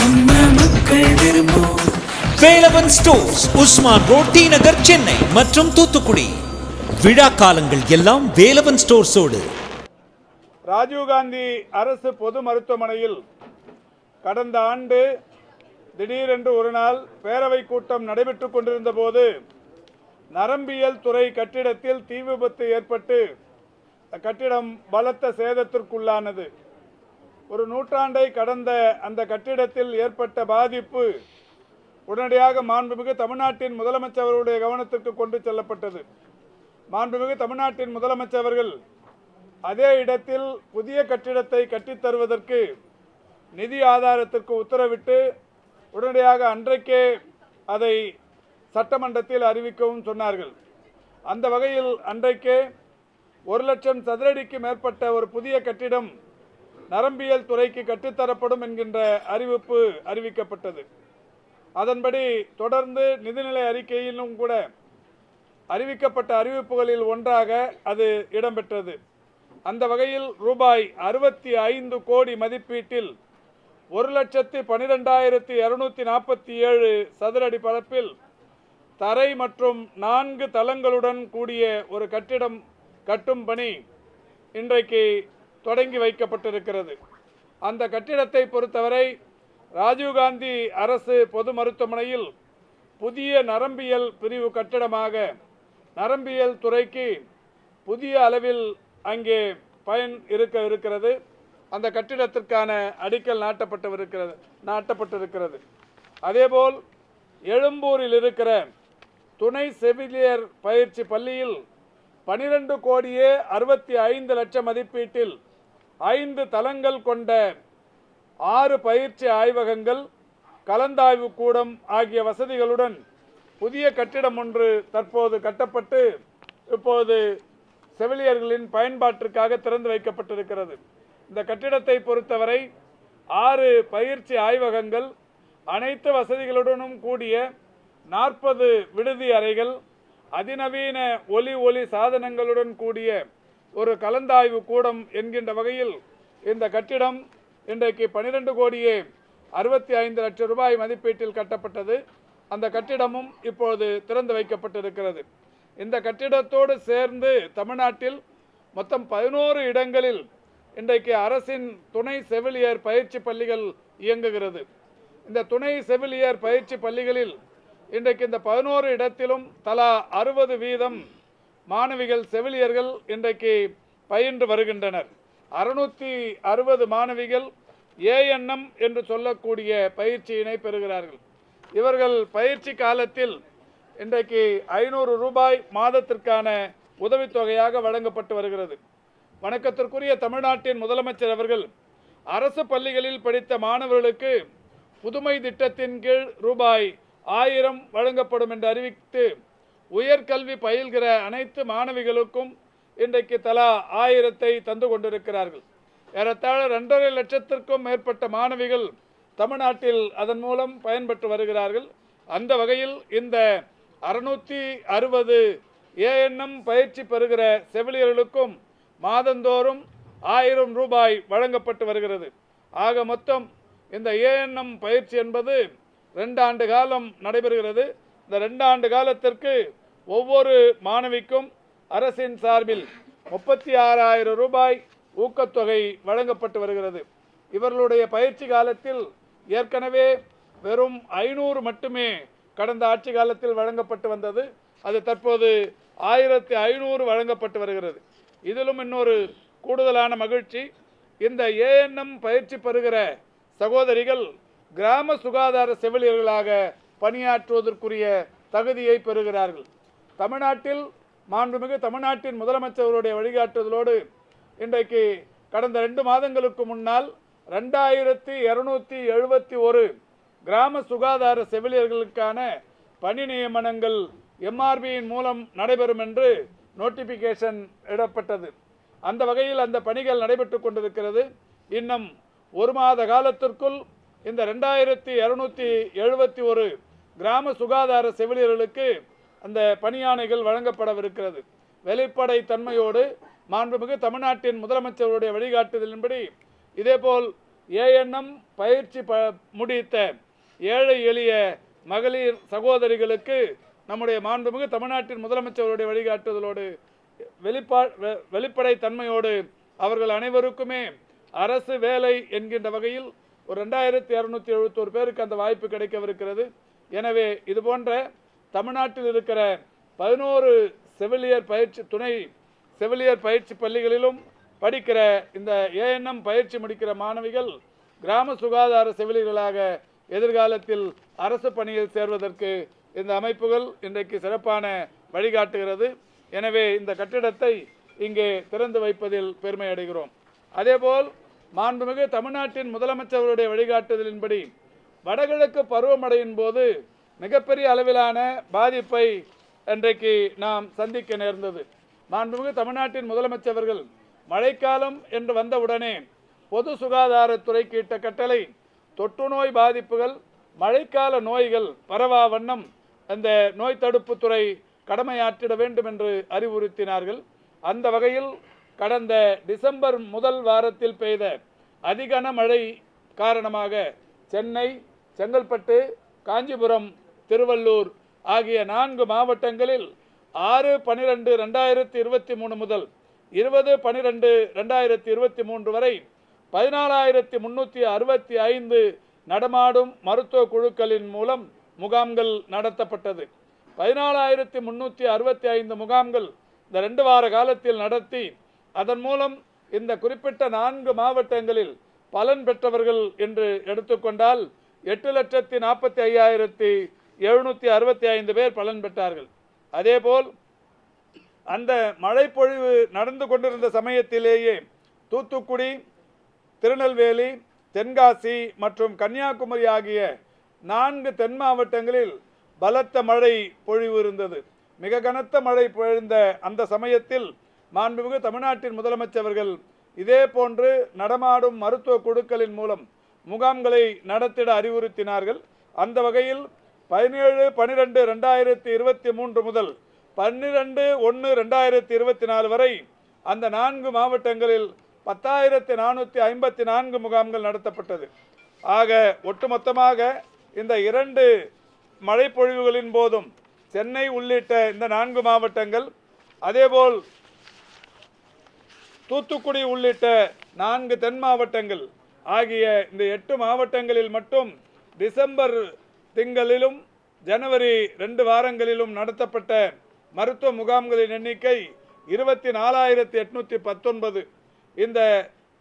நம்ம மக்கள் விரும்பும் Velavan stores Usman road T Nagar Chennai மற்றும் தூத்துக்குடி. விழா காலங்கள் எல்லாம் வேலவன் ஸ்டோர்ஸோடு. ராஜீவ்காந்தி அரசு பொது மருத்துவமனையில் கடந்த ஆண்டு திடீரென்று ஒரு நாள் பேரவை கூட்டம் நடைபெற்று கொண்டிருந்த போது நரம்பியல் துறை கட்டிடத்தில் தீ விபத்து ஏற்பட்டு கட்டிடம் பலத்த சேதத்திற்குள்ளானது. ஒரு நூற்றாண்டை கடந்த அந்த கட்டிடத்தில் ஏற்பட்ட பாதிப்பு உடனடியாக மாண்புமிகு தமிழ்நாட்டின் முதலமைச்சர் அவர்களுடைய கவனத்திற்கு கொண்டு செல்லப்பட்டது. மாண்புமிகு தமிழ்நாட்டின் முதலமைச்சர் அவர்கள் அதே இடத்தில் புதிய கட்டிடத்தை கட்டித் தருவதற்கு நிதி ஆதாரத்திற்கு உத்தரவிட்டு உடனடியாக அன்றைக்கே அதை சட்டமன்றத்தில் அறிவிக்கவும் சொன்னார்கள். அந்த வகையில் அன்றைக்கே ஒரு லட்சம் சதுரடிக்கு மேற்பட்ட ஒரு புதிய கட்டிடம் நரம்பியல் துறைக்கு கட்டுத்தரப்படும் என்கின்ற அறிவிப்பு அறிவிக்கப்பட்டது. அதன்படி தொடர்ந்து நிதிநிலை அறிக்கையிலும் கூட அறிவிக்கப்பட்ட அறிவிப்புகளில் ஒன்றாக அது இடம்பெற்றது. அந்த வகையில் ரூபாய் அறுபத்தி ஐந்து கோடி மதிப்பீட்டில் ஒரு லட்சத்து பனிரெண்டாயிரத்தி இருநூத்தி நாற்பத்தி ஏழு சதுரடி பரப்பில் தரை மற்றும் நான்கு தளங்களுடன் கூடிய ஒரு கட்டிடம் கட்டும் பணி இன்றைக்கு தொடங்கி வைக்கப்பட்டிருக்கிறது. அந்த கட்டிடத்தை பொறுத்தவரை ராஜீவ்காந்தி அரசு பொது மருத்துவமனையில் புதிய நரம்பியல் பிரிவு கட்டிடமாக நரம்பியல் துறைக்கு புதிய அளவில் அங்கே பயன் இருக்க இருக்கிறது. அந்த கட்டிடத்திற்கான அடிக்கல் நாட்டப்பட்டு இருக்கிறது நாட்டப்பட்டிருக்கிறது. அதேபோல் எழும்பூரில் இருக்கிற துணை செவிலியர் பயிற்சி பள்ளியில் பனிரெண்டு கோடியே அறுபத்தி ஐந்து லட்சம் மதிப்பீட்டில் ஐந்து தளங்கள் கொண்ட ஆறு பயிற்சி ஆய்வகங்கள் கலந்தாய்வு கூடம் ஆகிய வசதிகளுடன் புதிய கட்டிடம் ஒன்று தற்போது கட்டப்பட்டு இப்போது செவிலியர்களின் பயன்பாட்டிற்காக திறந்து வைக்கப்பட்டிருக்கிறது. இந்த கட்டிடத்தை பொறுத்தவரை ஆறு பயிற்சி ஆய்வகங்கள் அனைத்து வசதிகளுடனும் கூடிய நாற்பது விடுதி அறைகள் அதிநவீன ஒலி ஒலி சாதனங்களுடன் கூடிய ஒரு கலந்தாய்வு கூடம் என்கின்ற வகையில் இந்த கட்டிடம் இன்றைக்கு பனிரெண்டு கோடியே அறுபத்தி ஐந்து லட்சம் ரூபாய் மதிப்பீட்டில் கட்டப்பட்டது. அந்த கட்டிடமும் இப்போது திறந்து வைக்கப்பட்டிருக்கிறது. இந்த கட்டிடத்தோடு சேர்ந்து தமிழ்நாட்டில் மொத்தம் பதினோரு இடங்களில் இன்றைக்கு அரசின் துணை செவிலியர் பயிற்சி பள்ளிகள் இயங்குகிறது. இந்த துணை செவிலியர் பயிற்சி பள்ளிகளில் இன்றைக்கு இந்த பதினோரு இடத்திலும் தலா அறுபது வீதம் மாணவிகள் செவிலியர்கள் இன்றைக்கு பயின்று வருகின்றனர். அறுநூற்றி அறுபது மாணவிகள் ஏஎன்எம் என்று சொல்லக்கூடிய பயிற்சியினை பெறுகிறார்கள். இவர்கள் பயிற்சி காலத்தில் இன்றைக்கு ஐநூறு ரூபாய் மாதத்திற்கான உதவித்தொகையாக வழங்கப்பட்டு வருகிறது. வணக்கத்திற்குரிய தமிழ்நாட்டின் முதலமைச்சர் அவர்கள் அரசு பள்ளிகளில் படித்த மாணவர்களுக்கு புதுமை திட்டத்தின் கீழ் ரூபாய் ஆயிரம் வழங்கப்படும் என்று அறிவித்து உயர்கல்வி பயில்கிற அனைத்து மாணவிகளுக்கும் இன்றைக்கு தலா ஆயிரத்தை தந்து கொண்டிருக்கிறார்கள். ஏறத்தாழ ரெண்டரை லட்சத்திற்கும் மேற்பட்ட மாணவிகள் தமிழ்நாட்டில் அதன் மூலம் பயன்பெற்று வருகிறார்கள். அந்த வகையில் இந்த அறுநூற்றி அறுபது ஏஎன்எம் பயிற்சி பெறுகிற செவிலியர்களுக்கும் மாதந்தோறும் ஆயிரம் ரூபாய் வழங்கப்பட்டு வருகிறது. ஆக மொத்தம் இந்த ஏஎன்எம் பயிற்சி என்பது ரெண்டு ஆண்டு காலம் நடைபெறுகிறது. இந்த ரெண்டு ஆண்டு காலத்திற்கு ஒவ்வொரு மாணவிக்கும் அரசின் சார்பில் முப்பத்தி ஆறாயிரம் ரூபாய் ஊக்கத்தொகை வழங்கப்பட்டு வருகிறது. இவர்களுடைய பயிற்சி காலத்தில் ஏற்கனவே வெறும் ஐநூறு மட்டுமே கடந்த ஆட்சி காலத்தில் வழங்கப்பட்டு வந்தது. அது தற்போது ஆயிரத்தி ஐநூறு வழங்கப்பட்டு வருகிறது. இதிலும் இன்னொரு கூடுதலான மகிழ்ச்சி. இந்த ஏஎன்எம் பயிற்சி பெறுகிற சகோதரிகள் கிராம சுகாதார செவிலியர்களாக பணியாற்றுவதற்குரிய தகுதியை பெறுகிறார்கள். தமிழ்நாட்டில் மாண்புமிகு தமிழ்நாட்டின் முதலமைச்சர்களுடைய வழிகாட்டுதலோடு இன்றைக்கு கடந்த ரெண்டு மாதங்களுக்கு முன்னால் ரெண்டாயிரத்தி இரநூத்தி எழுபத்தி ஒரு கிராம சுகாதார செவிலியர்களுக்கான பணி நியமனங்கள் எம்ஆர்பியின் மூலம் நடைபெறும் என்று நோட்டிபிகேஷன் இடப்பட்டது. அந்த வகையில் அந்த பணிகள் நடைபெற்று கொண்டிருக்கிறது. இன்னும் ஒரு மாத காலத்திற்குள் இந்த ரெண்டாயிரத்தி இரநூத்தி எழுபத்தி ஒரு கிராம சுகாதார செவிலியர்களுக்கு அந்த பணியாணைகள் வழங்கப்படவிருக்கிறது. வெளிப்படை தன்மையோடு மாண்புமிகு தமிழ்நாட்டின் முதலமைச்சருடைய வழிகாட்டுதலின்படி இதேபோல் ஏஎன்எம் பயிற்சி ப முடித்த ஏழை எளிய மகளிர் சகோதரிகளுக்கு நம்முடைய மாண்புமிகு தமிழ்நாட்டின் முதலமைச்சருடைய வழிகாட்டுதலோடு வெளிப்பா வெ- வெளிப்படை தன்மையோடு அவர்கள் அனைவருக்குமே அரசு வேலை என்கின்ற வகையில் ஒரு ரெண்டாயிரத்தி இரநூத்தி எழுபத்தோரு பேருக்கு அந்த வாய்ப்பு கிடைக்கவிருக்கிறது. எனவே இது போன்ற தமிழ்நாட்டில் இருக்கிற பதினோரு செவிலியர் பயிற்சி துணை செவிலியர் பயிற்சி பள்ளிகளிலும் படிக்கிற இந்த ஏஎன்எம் பயிற்சி முடிக்கிற மாணவிகள் கிராம சுகாதார செவிலியர்களாக எதிர்காலத்தில் அரசு பணியில் சேர்வதற்கு இந்த அமைப்புகள் இன்றைக்கு சிறப்பான வழிகாட்டுகிறது. எனவே இந்த கட்டிடத்தை இங்கே திறந்து வைப்பதில் பெருமை அடைகிறோம். அதேபோல் மாண்புமிகு தமிழ்நாட்டின் முதலமைச்சருடைய வழிகாட்டுதலின்படி வடகிழக்கு பருவமடையின் போது மிகப்பெரிய அளவிலான பாதிப்பை இன்றைக்கு நாம் சந்திக்க நேர்ந்தது. மாண்புமிகு தமிழ்நாட்டின் முதலமைச்சர்கள் மழைக்காலம் என்று வந்தவுடனே பொது சுகாதாரத்துறைக்கு இட்ட கட்டளை தொற்று நோய் பாதிப்புகள் மழைக்கால நோய்கள் பரவா வண்ணம் அந்த நோய் தடுப்புத்துறை கடமையாற்றிட வேண்டும் என்று அறிவுறுத்தினார்கள். அந்த வகையில் கடந்த டிசம்பர் முதல் வாரத்தில் பெய்த அதிகன மழை காரணமாக சென்னை செங்கல்பட்டு காஞ்சிபுரம் திருவள்ளூர் ஆகிய நான்கு மாவட்டங்களில் ஆறு பனிரெண்டு ரெண்டாயிரத்தி இருபத்தி மூணு முதல் இருபது பனிரெண்டு ரெண்டாயிரத்தி இருபத்தி மூன்று வரை பதினாலாயிரத்தி முன்னூற்றி அறுபத்தி ஐந்து நடமாடும் மருத்துவ குழுக்களின் மூலம் முகாம்கள் நடத்தப்பட்டது. பதினாலாயிரத்தி முன்னூற்றி அறுபத்தி ஐந்து முகாம்கள் இந்த ரெண்டு வார காலத்தில் நடத்தி அதன் மூலம் இந்த குறிப்பிட்ட நான்கு மாவட்டங்களில் பலன் பெற்றவர்கள் என்று எடுத்துக்கொண்டால் எட்டு லட்சத்தி நாற்பத்தி ஐயாயிரத்தி எழுநூற்றி அறுபத்தி ஐந்து பேர் பலன் பெற்றார்கள். அதேபோல் அந்த மழைப்பொழிவு நடந்து கொண்டிருந்த சமயத்திலேயே தூத்துக்குடி திருநெல்வேலி தென்காசி மற்றும் கன்னியாகுமரி ஆகிய நான்கு தென் மாவட்டங்களில் பலத்த மழை பொழிவு இருந்தது. மிக கனத்த மழை பொழிந்த அந்த சமயத்தில் மாண்புமிகு தமிழ்நாட்டின் முதலமைச்சர்கள் இதே போன்று நடமாடும் மருத்துவ குழுக்களின் மூலம் முகாம்களை நடத்திட அறிவுறுத்தினார்கள். அந்த வகையில் பதினேழு பனிரெண்டு ரெண்டாயிரத்தி இருபத்தி மூன்று முதல் பன்னிரெண்டு ஒன்று ரெண்டாயிரத்தி இருபத்தி நாலு வரை அந்த நான்கு மாவட்டங்களில் பத்தாயிரத்தி நானூற்றி ஐம்பத்தி நான்கு முகாம்கள் நடத்தப்பட்டது. ஆக ஒட்டுமொத்தமாக இந்த இரண்டு மழைப்பொழிவுகளின் போதும் சென்னை உள்ளிட்ட இந்த நான்கு மாவட்டங்கள் அதேபோல் தூத்துக்குடி உள்ளிட்ட நான்கு தென் மாவட்டங்கள் ஆகிய இந்த எட்டு மாவட்டங்களில் மட்டும் டிசம்பர் திங்களிலும் ஜனவரி ரெண்டு வாரங்களிலும் நடத்தப்பட்ட மருத்துவ முகாம்களின் எண்ணிக்கை இருபத்தி நாலாயிரத்தி எட்நூற்றி பத்தொன்பது. இந்த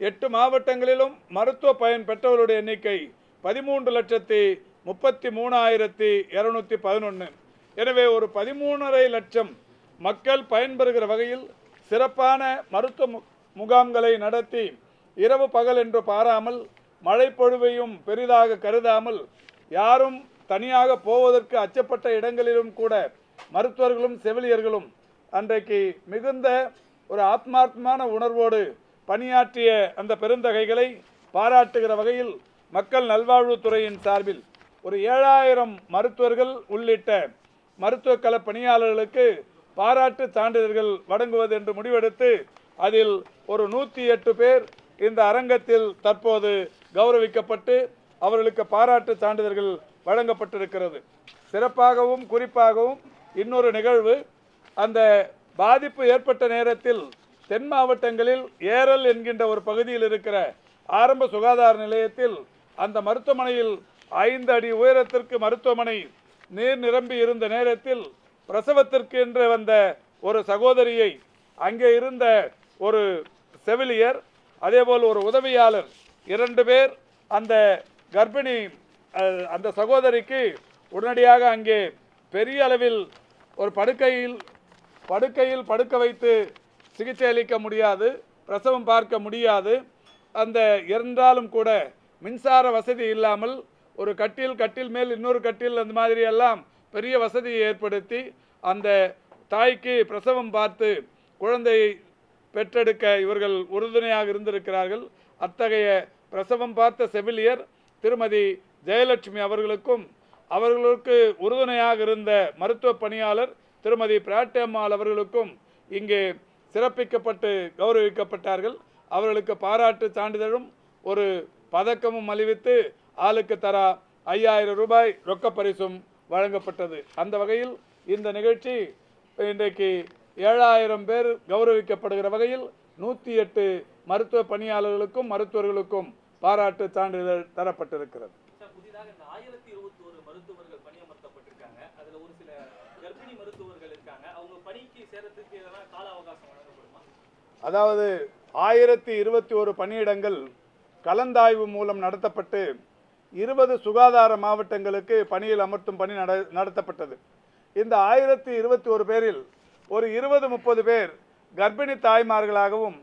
எட்டு மாவட்டங்களிலும் மருத்துவ பயன் பெற்றவர்களுடைய எண்ணிக்கை பதிமூன்று லட்சத்தி முப்பத்தி மூணாயிரத்தி இரநூத்தி பதினொன்று எனவே ஒரு பதிமூணரை லட்சம் மக்கள் பயன்பெறுகிற வகையில் சிறப்பான மருத்துவ முகாம்களை நடத்தி இரவு பகல் என்று பாராமல் மழைப்பொழிவையும் பெரிதாக கருதாமல் யாரும் தனியாக போவதற்கு அச்சப்பட்ட இடங்களிலும் கூட மருத்துவர்களும் செவிலியர்களும் அன்றைக்கு மிகுந்த ஒரு ஆத்மார்த்தமான உணர்வோடு பணியாற்றிய அந்த பெருந்தகைகளை பாராட்டுகிற வகையில் மக்கள் நல்வாழ்வுத்துறையின் சார்பில் ஒரு ஏழாயிரம் மருத்துவர்கள் உள்ளிட்ட மருத்துவ பணியாளர்களுக்கு பாராட்டு சான்றிதழ்கள் வழங்குவது என்று முடிவெடுத்து அதில் ஒரு நூற்றி எட்டு பேர் இந்த அரங்கத்தில் தற்போது கௌரவிக்கப்பட்டு அவர்களுக்கு பாராட்டு சான்றிதழ்கள் வழங்கப்பட்டிருக்கிறது. சிறப்பாகவும் குறிப்பாகவும் இன்னொரு நிகழ்வு அந்த பாதிப்பு ஏற்பட்ட நேரத்தில் தென் மாவட்டங்களில் ஏரல் என்கின்ற ஒரு பகுதியில் இருக்கிற ஆரம்ப சுகாதார நிலையத்தில் அந்த மருத்துவமனையில் ஐந்து அடி உயரத்திற்கு மருத்துவமனை நீர் நிரம்பி இருந்த நேரத்தில் பிரசவத்திற்கு என்று வந்த ஒரு சகோதரியை அங்கே இருந்த ஒரு செவிலியர் அதேபோல் ஒரு உதவியாளர் இரண்டு பேர் அந்த கர்ப்பிணி அந்த சகோதரிக்கு உடனடியாக அங்கே பெரிய அளவில் ஒரு படுக்கையில் படுக்கையில் படுக்க வைத்து சிகிச்சை அளிக்க முடியாது பிரசவம் பார்க்க முடியாது. அந்த இருந்தாலும் கூட மின்சார வசதி இல்லாமல் ஒரு கட்டில் கட்டில் மேல் இன்னொரு கட்டில் அந்த மாதிரி எல்லாம் பெரிய வசதியை ஏற்படுத்தி அந்த தாய்க்கு பிரசவம் பார்த்து குழந்தையை பெற்றெடுக்க இவர்கள் உறுதுணையாக இருந்திருக்கிறார்கள். அத்தகைய பிரசவம் பார்த்த செவிலியர் திருமதி ஜெயலட்சுமி அவர்களுக்கும் அவர்களுக்கு உறுதுணையாக இருந்த மருத்துவ பணியாளர் திருமதி பிராட்டியம்மாள் அவர்களுக்கும் இங்கே சிறப்பிக்கப்பட்டு கௌரவிக்கப்பட்டார்கள். அவர்களுக்கு பாராட்டு சான்றிதழும் ஒரு பதக்கமும் அளிவித்து ஆளுக்கு தரா ஐயாயிரம் ரூபாய் ரொக்க பரிசும் வழங்கப்பட்டது. அந்த வகையில் இந்த நிகழ்ச்சி இன்றைக்கு ஏழாயிரம் பேர் கௌரவிக்கப்படுகிற வகையில் நூற்றி எட்டு மருத்துவ பணியாளர்களுக்கும் மருத்துவர்களுக்கும் பாராட்டு சான்றிதழ் தரப்பட்டிருக்கிறது. புதிதாக இந்த ஆயிரத்தி இருபத்தி ஒரு மருத்துவர்கள் பணியமர்த்தப்பட்டிருக்காங்க. அதுல ஒரு சில கர்ப்பிணி மருத்துவர்கள் இருக்காங்க. அவங்க பணிக்கு சேரத்துக்கு இதெல்லாம் கால அவகாசம் வழங்கப்படுமா? அதாவது ஆயிரத்தி இருபத்தி ஒரு பணியிடங்கள் கலந்தாய்வு மூலம் நடத்தப்பட்டு இருபது சுகாதார மாவட்டங்களுக்கு பணியில் அமர்த்தும் பணி நட நடத்தப்பட்டது. இந்த ஆயிரத்தி இருபத்தி ஒரு பேரில் ஒரு இருபது முப்பது பேர் கர்ப்பிணி தாய்மார்களாகவும்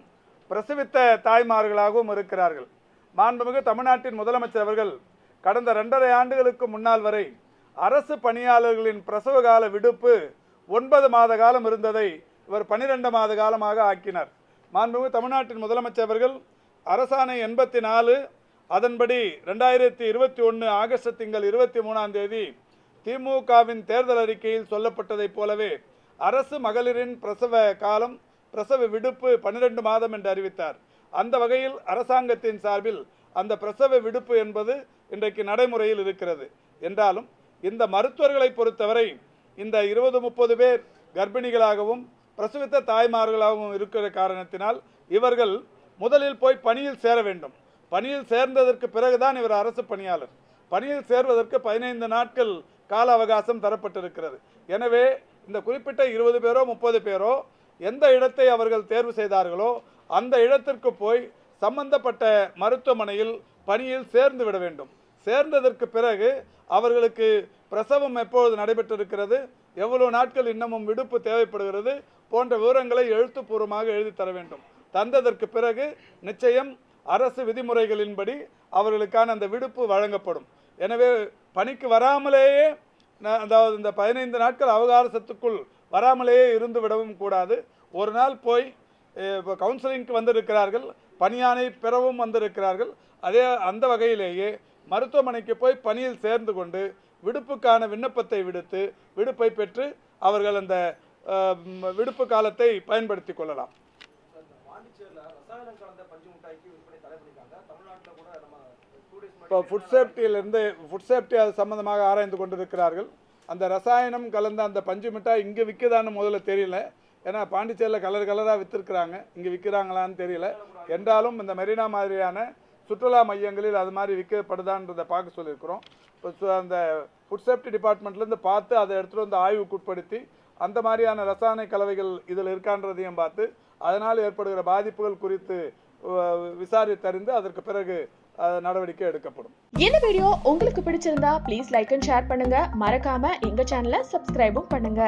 பிரசவித்த தாய்மார்களாகவும் இருக்கிறார்கள். மாண்புமிகு தமிழ்நாட்டின் முதலமைச்சர் அவர்கள் கடந்த ரெண்டரை ஆண்டுகளுக்கு முன்னால் வரை அரசு பணியாளர்களின் பிரசவ கால விடுப்பு ஒன்பது மாத காலம் இருந்ததை இவர் பன்னிரெண்டு மாத காலமாக ஆக்கினார். மாண்புமிகு தமிழ்நாட்டின் முதலமைச்சர் அவர்கள் அரசாணை எண்பத்தி நாலு அதன்படி ரெண்டாயிரத்தி இருபத்தி ஒன்று ஆகஸ்ட் திங்கள் இருபத்தி மூணாம் தேதி திமுகவின் தேர்தல் அறிக்கையில் சொல்லப்பட்டதைப் போலவே அரசு மகளிரின் பிரசவ காலம் பிரசவ விடுப்பு பன்னிரண்டு மாதம் என்று அறிவித்தார். அந்த வகையில் அரசாங்கத்தின் சார்பில் அந்த பிரசவ விடுப்பு என்பது இன்றைக்கு நடைமுறையில் இருக்கிறது. என்றாலும் இந்த மருத்துவர்களை பொறுத்தவரை இந்த இருபது முப்பது பேர் கர்ப்பிணிகளாகவும் பிரசவித்த தாய்மார்களாகவும் இருக்கிற காரணத்தினால் இவர்கள் முதலில் போய் பணியில் சேர வேண்டும். பணியில் சேர்ந்ததற்கு பிறகுதான் இவர் அரசு பணியாளர். பணியில் சேர்வதற்கு பதினைந்து நாட்கள் கால அவகாசம் தரப்பட்டிருக்கிறது. எனவே இந்த குறிப்பிட்ட இருபது பேரோ முப்பது பேரோ எந்த இடத்தை அவர்கள் தேர்வு செய்தார்களோ அந்த இடத்திற்கு போய் சம்பந்தப்பட்ட மருத்துவமனையில் பணியில் சேர்ந்து விட வேண்டும். சேர்ந்ததற்கு பிறகு அவர்களுக்கு பிரசவம் எப்பொழுது நடைபெற்றிருக்கிறது? எவ்வளவு நாட்கள் இன்னமும் விடுப்பு தேவைப்படுகிறது? போன்ற விவரங்களை எழுத்துப்பூர்வமாக எழுதி தர வேண்டும். தந்ததற்கு பிறகு நிச்சயம் அரசு விதிமுறைகளின்படி அவர்களுக்கான அந்த விடுப்பு வழங்கப்படும். எனவே பணிக்கு வராமலேயே அதாவது இந்த பதினைந்து நாட்கள் அவகாசத்துக்குள் வராமலேயே இருந்து விடவும் கூடாது. ஒரு நாள் போய் இப்போ கவுன்சிலிங்க்கு வந்திருக்கிறார்கள் பணியானை பெறவும் வந்திருக்கிறார்கள். அதே அந்த வகையிலேயே மருத்துவமனைக்கு போய் பணியில் சேர்ந்து கொண்டு விடுப்புக்கான விண்ணப்பத்தை விடுத்து விடுப்பை பெற்று அவர்கள் அந்த விடுப்பு காலத்தை பயன்படுத்தி கொள்ளலாம். இப்போ ஃபுட் சேஃப்டியிலிருந்து ஃபுட் சேஃப்டி அது சம்மந்தமாக ஆராய்ந்து கொண்டிருக்கிறார்கள். அந்த ரசாயனம் கலந்த அந்த பஞ்சு மிட்டாய் இங்கே விற்குதான்னு முதல்ல தெரியல. ஏன்னா பாண்டிச்சேரியில் கலர் கலராக விற்றுருக்குறாங்க இங்கே விற்கிறாங்களான்னு தெரியல. என்றாலும் இந்த மெரினா மாதிரியான சுற்றுலா மையங்களில் அது மாதிரி விற்கப்படுதான்றதை பார்க்க சொல்லியிருக்கிறோம். இப்போ அந்த ஃபுட் சேஃப்டி டிபார்ட்மெண்ட்லேருந்து பார்த்து அதை எடுத்துகிட்டு வந்து ஆய்வுக்குட்படுத்தி அந்த மாதிரியான ரசாயன கலவைகள் இதில் இருக்கான்றதையும் பார்த்து அதனால் ஏற்படுகிற பாதிப்புகள் குறித்து விசாரித்தறிந்து அதற்கு பிறகு நடவடிக்கை எடுக்கப்படும். இந்த வீடியோ உங்களுக்கு பிடிச்சிருந்தா ப்ளீஸ் லைக் அண்ட் ஷேர் பண்ணுங்க. மறக்காம எங்க சேனலை சப்ஸ்கிரைபும் பண்ணுங்க.